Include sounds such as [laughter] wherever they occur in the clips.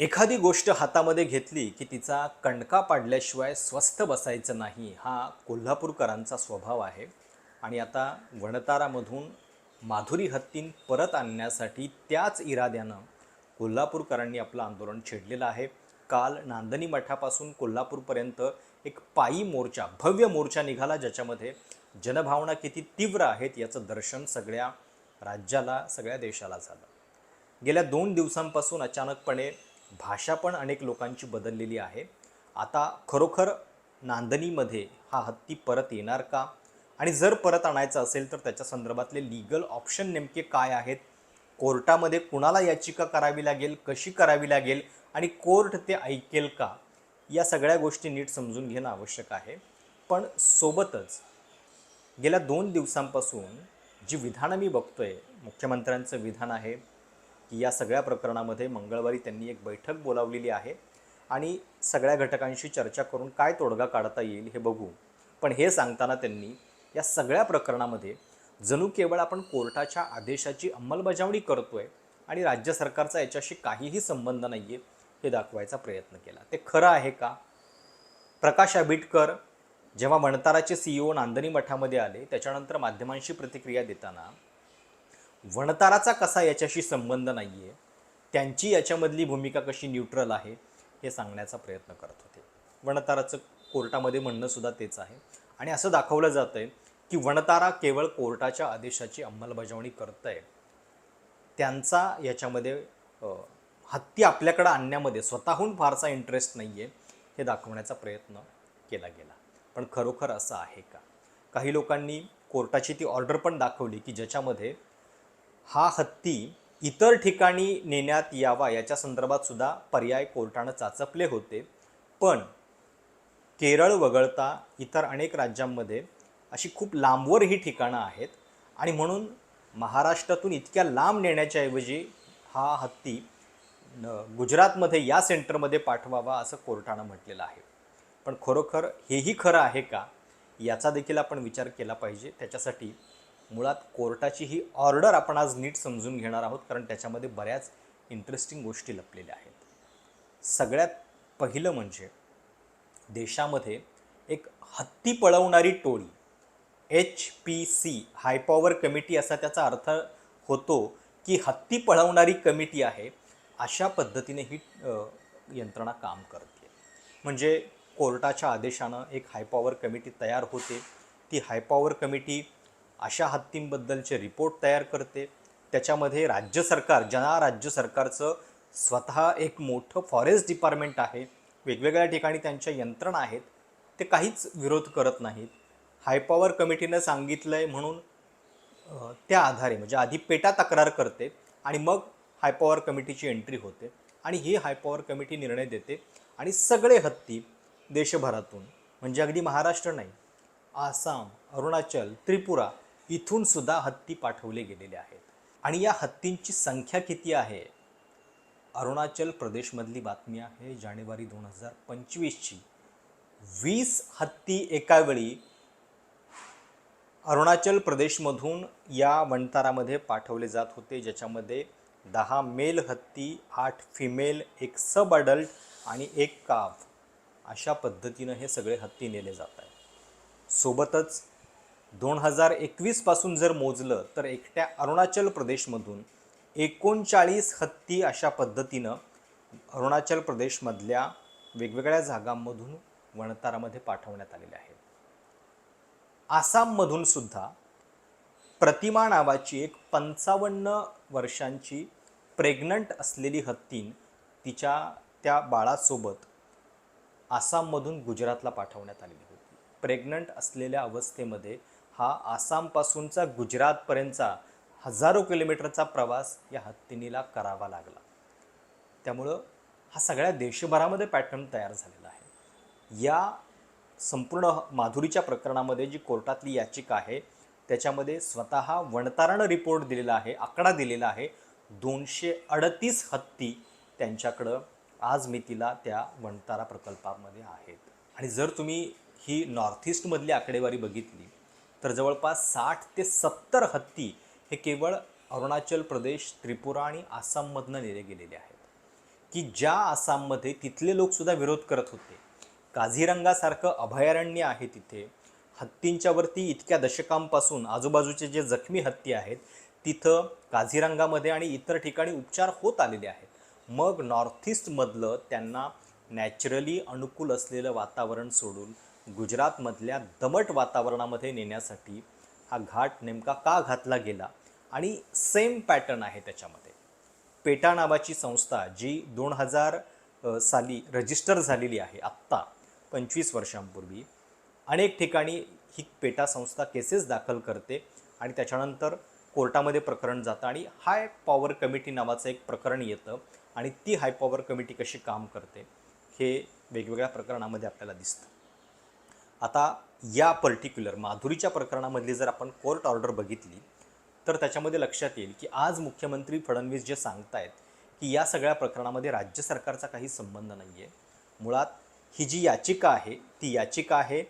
एखादी गोष्ट हातामध्ये घेतली की तिचा कणका पाडल्याशिवाय स्वस्थ बसायचं नाही हा कोल्हापूरकरांचा स्वभाव आहे. आणि आता वणतारामधून माधुरी हत्तीन परत आणण्यासाठी त्याच इराद्यानं कोल्हापूरकरांनी आपलं आंदोलन छेडलेलं आहे. काल नांदणी मठापासून कोल्हापूरपर्यंत एक पायी मोर्चा भव्य मोर्चा निघाला ज्याच्यामध्ये जनभावना किती तीव्र आहेत याचं दर्शन सगळ्या राज्याला सगळ्या देशाला झालं. गेल्या दोन दिवसांपासून अचानकपणे भाषा पण अनेक लोकांची बदललेली आहे. आता खरोखर नांदणीमध्ये हा हत्ती परत येणार का? आणि जर परत आणायचा असेल तर त्याच्या संदर्भातले लीगल ऑप्शन नेमके काय आहेत? कोर्टामध्ये कुणाला याचिका करावी लागेल? कशी करावी लागेल? आणि कोर्ट ते ऐकेल का? या सगळ्या गोष्टी नीट समजून घेणं आवश्यक आहे. पण सोबतच गेल्या दोन दिवसांपासून जी विधानं मी बघतोय मुख्यमंत्र्यांचं विधान आहे की या सगळ्या प्रकरणामध्ये मंगळवारी त्यांनी एक बैठक बोलावलेली आहे आणि सगळ्या घटकांशी चर्चा करून काय तोडगा काढता येईल हे बघू. पण हे सांगताना त्यांनी या सगळ्या प्रकरणामध्ये जणू केवळ आपण कोर्टाच्या आदेशाची अंमलबजावणी करतोय आणि राज्य सरकारचा याच्याशी काहीही संबंध नाही आहे हे दाखवायचा प्रयत्न केला. ते खरं आहे का? प्रकाश आबिटकर जेव्हा वणताराचे सीईओ नांदणी मठामध्ये आले त्याच्यानंतर माध्यमांशी प्रतिक्रिया देताना वणताराचा कसा याच्याशी संबंध नाही आहे त्यांची याच्यामधली भूमिका कशी न्यूट्रल आहे हे सांगण्याचा प्रयत्न करत होते. वणताराचं कोर्टामध्ये म्हणणंसुद्धा तेच आहे. आणि असं दाखवलं जातं आहे की वणतारा केवळ कोर्टाच्या आदेशाची अंमलबजावणी करत आहे त्यांचा याच्यामध्ये हत्ती आपल्याकडं आणण्यामध्ये स्वतःहून फारसा इंटरेस्ट नाही आहे हे दाखवण्याचा प्रयत्न केला गेला. पण खरोखर असं आहे का? काही लोकांनी कोर्टाची ती ऑर्डर पण दाखवली की ज्याच्यामध्ये हा हत्ती इतर ठिकाणी नेण्यात यावा याच्या संदर्भात सुद्धा पर्याय कोर्टानं चाचपले होते. पण केरळ वगळता इतर अनेक राज्यांमध्ये अशी खूप लांबवर ही ठिकाणं आहेत आणि म्हणून महाराष्ट्रातून इतक्या लांब नेण्याच्या ऐवजी हा हत्ती गुजरातमध्ये या सेंटरमध्ये पाठवावा असं कोर्टानं म्हटलेलं आहे. पण खरोखर हेही खरं आहे का? याचा देखील आपण विचार केला पाहिजे. त्याच्यासाठी मुळात कोर्टाची ही ऑर्डर आपण आज नीट समजून घेणार आहोत कारण त्याच्यामध्ये बऱ्याच इंटरेस्टिंग गोष्टी लपलेल्या आहेत. सगळ्यात पहिलं म्हणजे देशामध्ये एक हत्ती पळवणारी टोळी H P C high power committee असा त्याचा अर्थ होतो की हत्ती पळवणारी कमिटी आहे अशा पद्धतीने ही यंत्रणा काम करते. म्हणजे कोर्टाच्या आदेशानं एक हाय पॉवर कमिटी तयार होते. ती हाय पॉवर कमिटी अशा हत्तींबद्दलचे रिपोर्ट तयार करते. त्याच्यामध्ये राज्य सरकार ज्या राज्य सरकारचं स्वतः एक मोठं फॉरेस्ट डिपार्टमेंट आहे. वेगवेगळ्या ठिकाणी त्यांच्या यंत्रणा आहेत. ते काहीच विरोध करत नाहीत. हायपॉवर कमिटीनं सांगितलं आहे म्हणून त्या आधारे म्हणजे आधी पेटा तक्रार करते आणि मग हायपॉवर कमिटीची एंट्री होते आणि ही हायपॉवर कमिटी निर्णय देते. आणि सगळे हत्ती देशभरातून म्हणजे अगदी महाराष्ट्र नाही आसाम अरुणाचल त्रिपुरा इथून सुद्धा हत्ती पाठवले गेलेले आहेत. आणि या हत्तींची संख्या किती आहे? अरुणाचल प्रदेशमधली बातमी आहे जानेवारी दोन हजार पंचवीसची. वीस हत्ती एका वेळी अरुणाचल प्रदेशमधून या वणतारामध्ये पाठवले जात होते ज्याच्यामध्ये दहा मेल हत्ती आठ फिमेल एक सब अडल्ट आणि एक काफ अशा पद्धतीनं हे सगळे हत्ती नेले जात आहेत. सोबतच दोन हजार एकवीसपासून जर मोजलं तर एकट्या अरुणाचल प्रदेशमधून एकोणचाळीस हत्ती अशा पद्धतीनं अरुणाचल प्रदेशमधल्या वेगवेगळ्या जागांमधून वणतारामध्ये पाठवण्यात आलेले आहेत. आसाममधून सुद्धा प्रतिमा नावाची एक पंचावन्न वर्षांची प्रेग्नंट असलेली हत्तीन तिच्या त्या बाळासोबत आसाममधून गुजरातला पाठवण्यात आलेली होती. प्रेग्नंट असलेल्या अवस्थेमध्ये हा आसामपासूनचा गुजरातपर्यंतचा हजारो किलोमीटरचा प्रवास या हत्तीनीला करावा लागला. त्यामुळं हा सगळ्या देशभरामध्ये पॅटर्न तयार झालेला आहे. या संपूर्ण माधुरीच्या प्रकरणामध्ये जी कोर्टातली याचिका आहे त्याच्यामध्ये स्वतः वणतारानं रिपोर्ट दिलेला आहे आकडा दिलेला आहे. दोनशे अडतीस हत्ती त्यांच्याकडं आज मितीला त्या वणतारा प्रकल्पामध्ये आहेत. आणि जर तुम्ही ही नॉर्थ ईस्टमधली आकडेवारी बघितली तर जवळपास साठ ते सत्तर हत्ती हे केवळ अरुणाचल प्रदेश त्रिपुरा आणि आसाममधनं नेले गेलेले आहेत. की ज्या आसाममध्ये तिथले लोकसुद्धा विरोध करत होते काझीरंगासारखं अभयारण्य आहे तिथे हत्तींच्या वरती इतक्या दशकांपासून आजूबाजूचे जे जखमी हत्ती आहेत तिथं काझीरंगामध्ये आणि इतर ठिकाणी उपचार होत आलेले आहेत. मग नॉर्थ ईस्टमधलं त्यांना नॅचरली अनुकूल असलेलं वातावरण सोडून गुजरातमधल्या दमट वातावरणामध्ये नेण्यासाठी हा घाट नेमका का घातला गेला? आणि सेम पॅटर्न आहे त्याच्यामध्ये. पेटा नावाची संस्था जी दोन हजार साली रजिस्टर झालेली आहे आत्ता पंचवीस वर्षांपूर्वी अनेक ठिकाणी ही पेटा संस्था केसेस दाखल करते आणि त्याच्यानंतर कोर्टामध्ये प्रकरण जातं आणि हाय पॉवर कमिटी नावाचं एक प्रकरण येतं आणि ती हाय पॉवर कमिटी कशी काम करते हे वेगवेगळ्या प्रकरणामध्ये आपल्याला दिसतं. आता या पर्टिक्युलर माधुरीच्या प्रकरणामधली जर आपण कोर्ट ऑर्डर बघितली तर त्याच्यामध्ये लक्षात येईल की आज मुख्यमंत्री फडणवीस जे सांगतायत की या सगळ्या प्रकरणामध्ये राज्य सरकारचा काही संबंध नाही आहे मुळात ही जी याचिका आहे ती याचिका आहे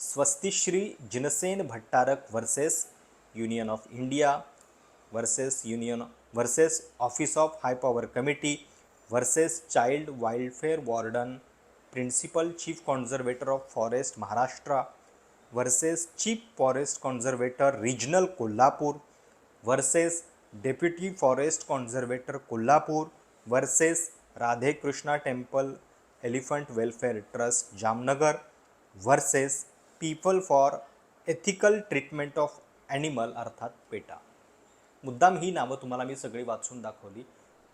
Swastishri Jinsen Bhattarak versus union of India versus union versus office of high power committee versus child wildlife warden principal chief conservator of forest Maharashtra versus chief forest conservator regional Kolhapur versus deputy forest conservator Kolhapur versus Radhekrishna temple elephant welfare trust Jamnagar versus people for ethical treatment of animal अर्थात PETA. मुद्दाम ही नावं तुम्हाला मी सगळी वाचून दाखवली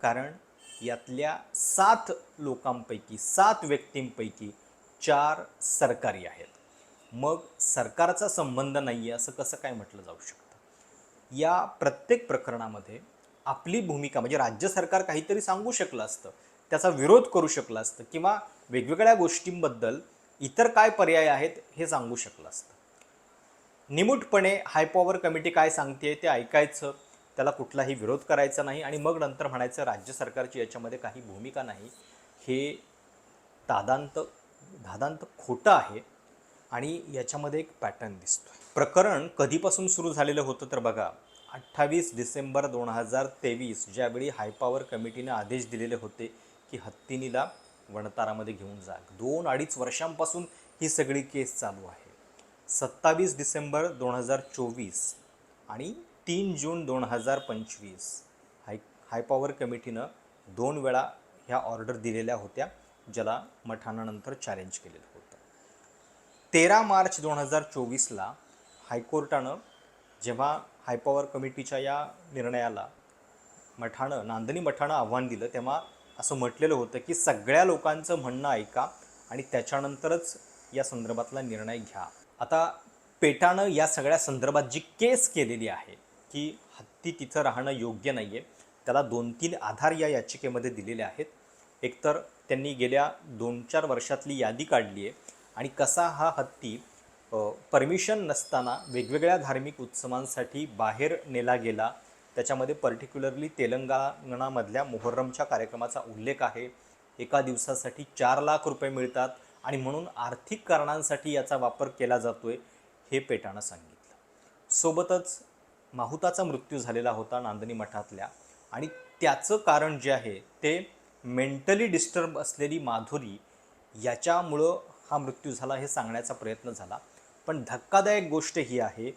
कारण यातल्या सात लोकांपैकी सात व्यक्तींपैकी चार सरकारी आहेत. मग सरकारचा संबंध नाही आहे असं कसं काय म्हटलं जाऊ शकतं? या प्रत्येक प्रकरणामध्ये आपली भूमिका म्हणजे राज्य सरकार काहीतरी सांगू शकलं असतं त्याचा विरोध करू शकलं असतं किंवा वेगवेगळ्या गोष्टींबद्दल इतर काय पर्याय आहेत हे सांगू शकलं असतं. निमूटपणे हाय पॉवर कमिटी काय सांगते ते ऐकायचं त्याला कुठलाही विरोध करायचा नाही आणि मग नंतर म्हणायचं राज्य सरकारची याच्यामध्ये काही भूमिका नाही. हे दादांत दादांत खोटं आहे आणि याच्यामध्ये एक पॅटर्न दिसतो प्रकरण कधीपासून सुरू झालेलं होतं तर बघा अठ्ठावीस डिसेंबर दोन हजार तेवीस ज्यावेळी हायपॉवर कमिटीने आदेश दिलेले होते की हत्तीनीला वणतारामध्ये घेऊन जा दोन अडीच वर्षांपासून ही सगळी केस चालू आहे. सत्तावीस डिसेंबर दोन हजार चोवीस आणि तीन जून दोन हजार पंचवीस. हाय हायपॉवर कमिटीनं दोन वेळा ह्या ऑर्डर दिलेल्या होत्या ज्याला मठानानंतर चॅलेंज केलेलं होतं. तेरा मार्च दोन हजार चोवीसला हायकोर्टानं जेव्हा हायपॉवर कमिटीच्या या निर्णयाला मठानं नांदणी मठानं आव्हान दिलं तेव्हा असं म्हटलेलं होतं की सगळ्या लोकांचं म्हणणं ऐका आणि त्याच्यानंतरच या संदर्भातला निर्णय घ्या. आता पेटानं या सगळ्या संदर्भात जी केस केलेली आहे की हत्ती तिथं राहणं योग्य नाही आहे त्याला दोन तीन आधार या याचिकेमध्ये दिलेले आहेत. एकतर त्यांनी गेल्या दोन चार वर्षातली यादी काढली आहे. आणि कसा हा हत्ती परमिशन नसताना वेगवेगळ्या धार्मिक उत्सवांसाठी बाहेर नेला गेला त्याच्यामध्ये पर्टिक्युलरली तेलंगणामधल्या मोहर्रमच्या कार्यक्रमाचा उल्लेख आहे. एका दिवसासाठी चार लाख रुपये मिळतात आणि म्हणून आर्थिक कारणांसाठी याचा वापर केला जातोय हे पेटानं सांगितलं. सोबतच माहुताचा मृत्यू झालेला होता नांदणी मठातल्या. आणि त्याचं कारण जे आहे ते मेंटली डिस्टर्ब असलेली माधुरी याच्यामुळं हा मृत्यू झाला हे सांगण्याचा प्रयत्न झाला. पण धक्कादायक गोष्ट ही आहे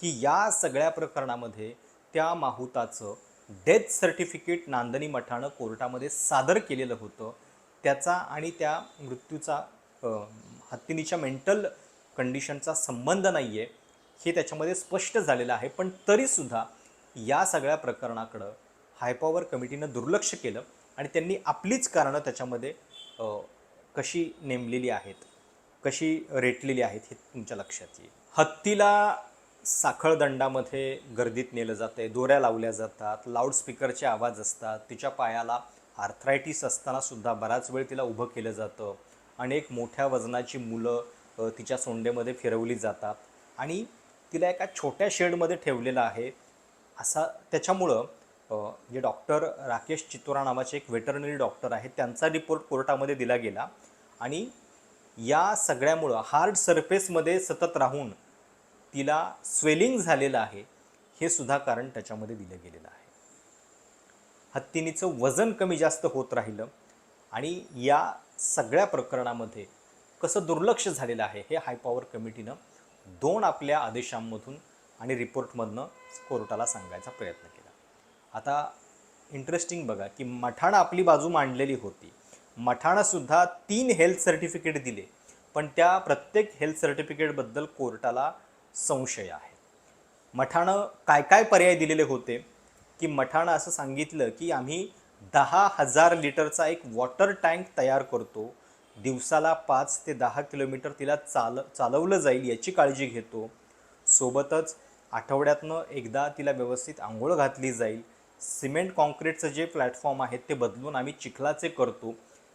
की या सगळ्या प्रकरणामध्ये त्या माहुताचं डेथ सर्टिफिकेट नांदणी मठानं कोर्टामध्ये सादर केलेलं होतं. त्याचा आणि त्या मृत्यूचा हत्तीनीच्या मेंटल कंडिशनचा संबंध नाही आहे हे त्याच्यामध्ये स्पष्ट झालेलं आहे. पण तरीसुद्धा या सगळ्या प्रकरणाकडं हायपॉवर कमिटीनं दुर्लक्ष केलं आणि त्यांनी आपलीच कारणं त्याच्यामध्ये कशी नेमलेली आहेत कशी रेटलेली आहेत हे तुमच्या लक्षात येईल. हत्तीला साखळदंडामध्ये गर्दीत नेलं जातं आहे दोऱ्या लावल्या जातात लाऊडस्पीकरचे आवाज असतात तिच्या पायाला आर्थरायटिस असतानासुद्धा बराच वेळ तिला उभं केलं जातं. अनेक मोठ्या वजनाची मुलं तिच्या सोंडेमध्ये फिरवली जातात. आणि तिला एका छोट्या शेडमध्ये ठेवलेलं आहे. असा त्याच्यामुळं जे डॉक्टर राकेश चितोरा नावाचे एक वेटरनरी डॉक्टर आहेत त्यांचा रिपोर्ट कोर्टामध्ये दिला गेला. आणि या सगळ्यामुळं हार्ड सरफेसमध्ये सतत राहून तिला स्वेलिंग झालेलं आहे हे सुद्धा कारण त्याच्यामध्ये दिलं गेलेलं आहे. हत्तीनीचं वजन कमी जास्त होत राहिलं आणि या सगळ्या प्रकरणामध्ये कसं दुर्लक्ष झालेलं आहे हे हाय पॉवर कमिटीनं दोन आपल्या आदेशांमधून आणि रिपोर्टमधनं कोर्टाला सांगायचा प्रयत्न केला. आता इंटरेस्टिंग बघा की मठाणं आपली बाजू मांडलेली होती. मठाणंसुद्धा तीन हेल्थ सर्टिफिकेट दिले पण त्या प्रत्येक हेल्थ सर्टिफिकेटबद्दल कोर्टाला संशय आहे. मठानं काय काय पर्याय दिलेले होते? की मठाणं असं सांगितलं की आम्ही दहा हजार लिटरचा एक वॉटर टँक तयार करतो दिवसाला पाच ते दहा किलोमीटर तिला चाल चालवलं जाईल याची काळजी घेतो. सोबतच आठवड्यातनं एकदा तिला व्यवस्थित आंघोळ घातली जाईल. सिमेंट कॉन्क्रीटचं जे प्लॅटफॉर्म आहेत ते बदलून आम्ही चिखलाचे करतो.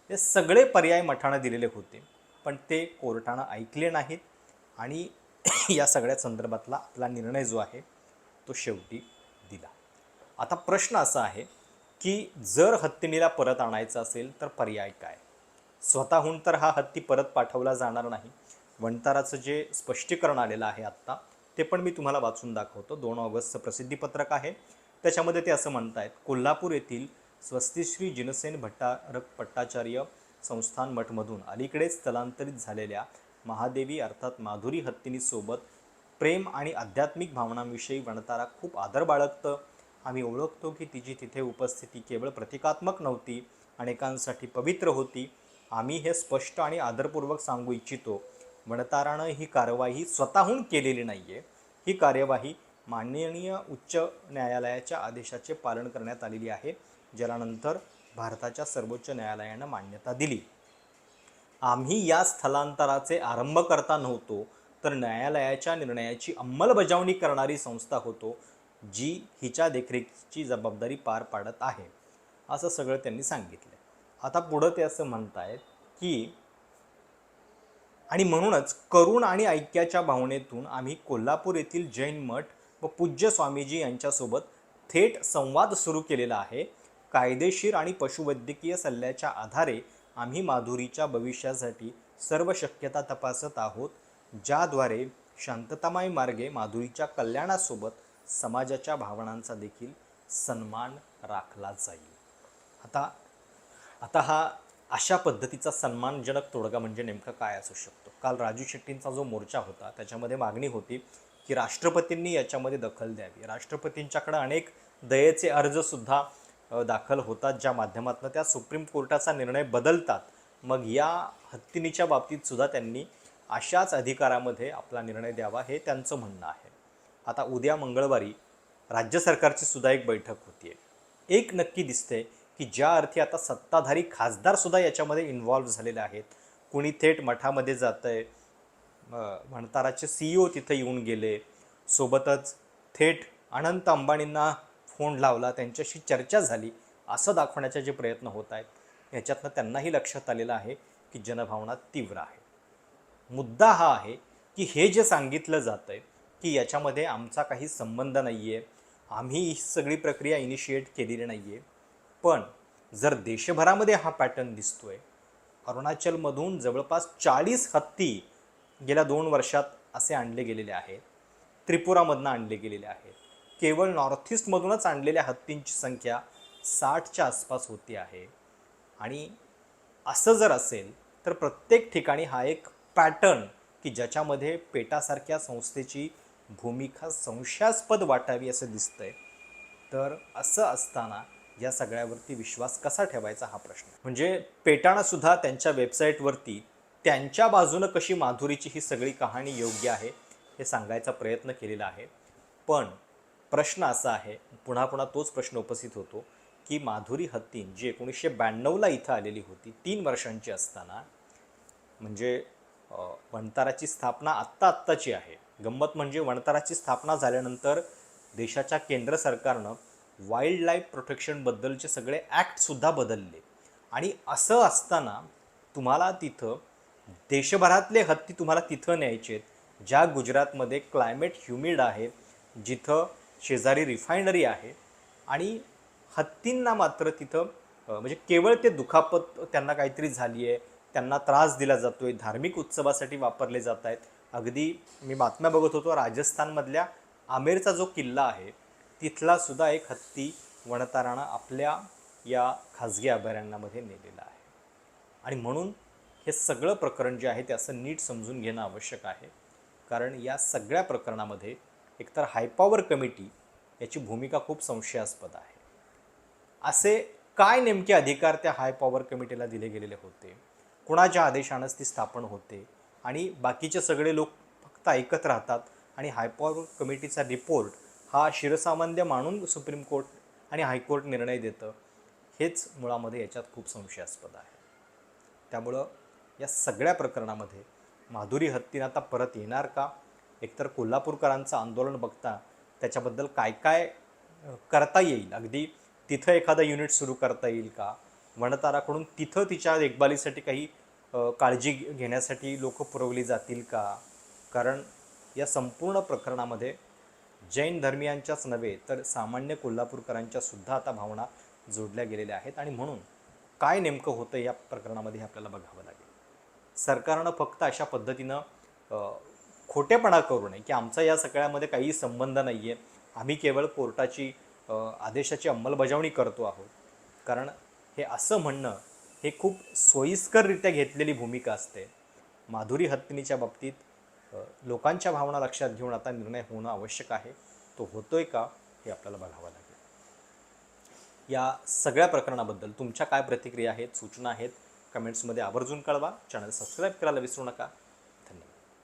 हे सगळे पर्याय मठानं दिलेले होते पण ते कोर्टानं ऐकले नाहीत आणि [clears throat] या सगळ्या संदर्भातला आपला निर्णय जो आहे तो शेवटी दिला. आता प्रश्न असा आहे की जर हत्तीणीला परत आणायचं असेल तर पर्याय काय? स्वतःहून तर हा हत्ती परत पाठवला जाणार नाही. वणताराचं जे स्पष्टीकरण आलेलं आहे आत्ता ते पण मी तुम्हाला वाचून दाखवतो. दोन ऑगस्टचं प्रसिद्धीपत्रक आहे. त्याच्यामध्ये ते असं म्हणतायत कोल्हापूर येथील स्वस्तिश्री जिनसेन भट्टारक पट्टाचार्य संस्थान मठमधून अलीकडेच स्थलांतरित झालेल्या महादेवी अर्थात माधुरी हत्तीनीसोबत प्रेम आणि आध्यात्मिक भावनांविषयी वणतारा खूप आदर बाळगतं. आम्ही ओळखतो की तिची तिथे उपस्थिती केवळ प्रतिकात्मक नव्हती अनेकांसाठी पवित्र होती. आम्ही हे स्पष्ट आणि आदरपूर्वक सांगू इच्छितो. वणतारानं ही कारवाई स्वतःहून केलेली नाही आहे ही कार्यवाही माननीय उच्च न्यायालयाच्या आदेशाचे पालन करण्यात आलेली आहे ज्याला नंतर भारताच्या सर्वोच्च न्यायालयानं मान्यता दिली. आम्ही या स्थलांतराचे आरंभ करता नव्हतो तर न्यायालयाच्या निर्णयाची अंमलबजावणी करणारी संस्था होतो जी हिच्या देखरेखीची जबाबदारी पार पाडत आहे असं सगळं त्यांनी सांगितलं. आता पुढं ते असं म्हणतायत की आणि म्हणूनच करुण आणि ऐक्याच्या भावनेतून आम्ही कोल्हापूर येथील जैन मठ व पूज्य स्वामीजी यांच्यासोबत थेट संवाद सुरू केलेला आहे. कायदेशीर आणि पशुवैद्यकीय सल्ल्याच्या आधारे आम्ही माधुरीच्या भविष्यासाठी सर्व शक्यता तपासत आहोत. ज्याद्वारे शांततामय मार्गे माधुरीच्या कल्याणासोबत समाजाच्या भावनांचा देखील सन्मान राखला जाईल. आता आता हा अशा पद्धतीचा सन्मानजनक तोडगा म्हणजे नेमका काय असू शकतो? काल राजू शेट्टींचा जो मोर्चा होता त्याच्यामध्ये मागणी होती की राष्ट्रपतींनी याच्यामध्ये दखल द्यावी. राष्ट्रपतींच्याकडे अनेक दयेचे अर्जसुद्धा दाखल होतात ज्या माध्यमातून त्या सुप्रीम कोर्टाचा निर्णय बदलतात. मग या हत्तीनीच्या बाबतीत सुद्धा त्यांनी अशाच अधिकारामध्ये आपला निर्णय द्यावा हे त्यांचं म्हणणं आहे. आता उद्या मंगळवारी राज्य सरकारची सुद्धा एक बैठक होतीये. एक नक्की दिसते की ज्या अर्थी आता सत्ताधारी खासदारसुद्धा याच्यामध्ये इन्व्हॉल्व्ह झालेले आहेत. कुणी थेट मठामध्ये जात आहे म्हणताराचे सी ओ तिथं येऊन गेले. सोबतच थेट अनंत अंबानींना फोन लावला त्यांच्याशी चर्चा झाली. असं दाखवण्याचे जे प्रयत्न होत आहेत याच्यातनं त्यांनाही लक्षात आलेलं आहे की जनभावना तीव्र आहे. मुद्दा हा आहे की हे जे सांगितलं जातं आहे की याच्यामध्ये आमचा काही संबंध नाही आहे आम्ही ही सगळी प्रक्रिया इनिशिएट केलेली नाही आहे पण जर देशभरामध्ये हा पॅटर्न दिसतोय अरुणाचलमधून जवळपास चाळीस हत्ती गेल्या दोन वर्षात असे आणले गेलेले आहेत त्रिपुरामधनं आणले गेलेले आहेत. केवळ नॉर्थ ईस्टमधूनच आणलेल्या हत्तींची संख्या साठच्या आसपास होती आहे. आणि असं जर असेल तर प्रत्येक ठिकाणी हा एक पॅटर्न की ज्याच्यामध्ये पेटासारख्या संस्थेची भूमिका संशयास्पद वाटावी असं दिसतंय. तर असं असताना या सगळ्यावरती विश्वास कसा ठेवायचा हा प्रश्न. म्हणजे पेटानं सुद्धा त्यांच्या वेबसाईटवरती त्यांच्या बाजूनं कशी माधुरीची ही सगळी कहाणी योग्य आहे हे सांगायचा प्रयत्न केलेला आहे. पण प्रश्न असा आहे पुन्हा पुन्हा तोच प्रश्न उपस्थित होतो की माधुरी हत्तीन जी एकोणीसशे ब्याण्णवला इथं आलेली होती तीन वर्षांची असताना म्हणजे वणताराची स्थापना आत्ता आत्ताची आहे. गंमत म्हणजे वणताराची स्थापना झाल्यानंतर देशाच्या केंद्र सरकारनं वाईल्ड लाईफ प्रोटेक्शनबद्दलचे सगळे ॲक्टसुद्धा बदलले. आणि असं असताना तुम्हाला तिथं देशभरातले हत्ती तुम्हाला तिथं न्यायचे आहेत ज्या गुजरातमध्ये क्लायमेट ह्युमिड आहे जिथं शेजारी रिफायनरी आहे आणि हत्तींना मात्र तिथं म्हणजे केवळ ते दुखापत त्यांना काहीतरी झाली आहे त्यांना त्रास दिला जातो आहे धार्मिक उत्सवासाठी वापरले जात आहेत अगदी मी बातम्या बघत होतो राजस्थानमधल्या आमेरचा जो किल्ला आहे तिथला सुद्धा एक हत्ती वणताराणा आपल्या या खाजगी अभयारण्यामध्ये नेलेला आहे. आणि म्हणून हे सगळं प्रकरण जे आहे ते असं नीट समजून घेणं आवश्यक आहे. कारण या सगळ्या प्रकरणामध्ये एकतर हायपॉवर कमिटी याची भूमिका खूप संशयास्पद आहे. असे काय नेमके अधिकार त्या हाय पॉवर कमिटीला दिले गेलेले होते? कुणाच्या आदेशानंच ती स्थापन होते? आणि बाकीचे सगळे लोक फक्त ऐकत राहतात आणि हाय पॉवर कमिटीचा रिपोर्ट हा शिरसामान्य मानून सुप्रीम कोर्ट आणि हायकोर्ट निर्णय देतं हेच मुळामध्ये याच्यात खूप संशयास्पद आहे. त्यामुळं या सगळ्या प्रकरणामध्ये माधुरी हत्तीन आता परत येणार का? एकतर कोल्हापूरकरांचं आंदोलन बघता त्याच्याबद्दल काय काय करता येईल? अगदी तिथं एखादं युनिट सुरू करता येईल का? वणताराकडून तिथं तिच्या देखभालीसाठी काही काळजी घे- घेण्यासाठी लोक पुरवली जातील का? कारण या संपूर्ण प्रकरणामध्ये जैन धर्मियांच्याच नव्हे तर सामान्य कोल्हापूरकरांच्या सुद्धा आता भावना जोडल्या गेलेल्या आहेत. आणि म्हणून काय नेमकं होतं या प्रकरणामध्ये आपल्याला बघावं लागेल. सरकारनं फक्त अशा पद्धतीनं खोटेपणा करू नये की आमचा या सगळ्यामध्ये काही संबंध नाही आहे आम्ही केवळ कोर्टाची आदेशाची अंमलबजावणी करतो आहोत. कारण हे असं म्हणणं हे खूप सोयीस्कररित्या घेतलेली भूमिका असते. माधुरी हत्तीनीच्या बाबतीत लोकांच्या भावना लक्षात घेऊन आता निर्णय होणं आवश्यक आहे. तो होतोय का हे आपल्याला बघावं लागेल. या सगळ्या प्रकरणाबद्दल तुमच्या काय प्रतिक्रिया आहेत सूचना आहेत कमेंट्समध्ये आवर्जून कळवा. चॅनल सबस्क्राईब करायला विसरू नका.